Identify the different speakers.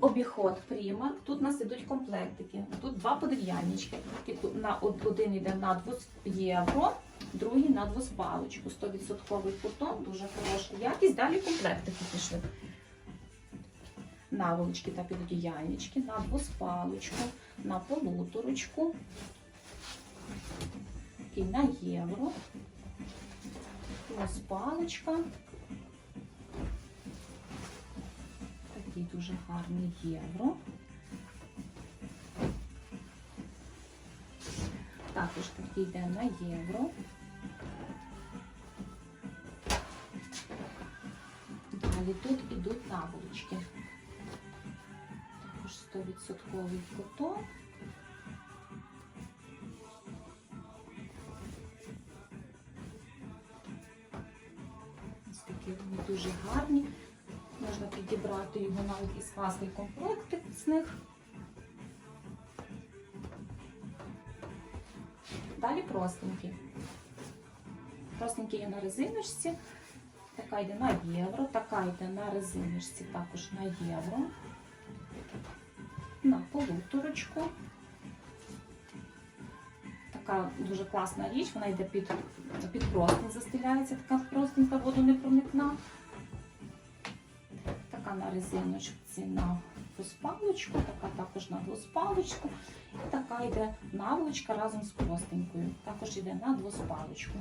Speaker 1: Обіход Пріма. Тут у нас ідуть комплектики. Тут два подив'яльнички. На один йде на 2 євро, другий на двоспалочку. 100% футон, дуже хороша якість. Далі комплектики пішли. Наволочки та підодіяльнички, на двоспалочку, на полуторочку, такий на євро, двоспалочка. Такий дуже гарний євро. Також такий йде на євро. Далі тут ідуть наволочки. Також 100% котон. Дуже гарні. Можна підібрати його навіть із класний комплектик з них. Далі простенькі. Простенькі є на резиночці. Така йде на євро, така йде на резиночці, також на євро. На полуторочку. Така дуже класна річ, вона йде під, під простень, застеляється, така простенька, водонепроникна. Така на резиночці на двоспалочку, така також на двоспалочку. І така йде наволочка разом з простенькою. Також йде на двоспалочку.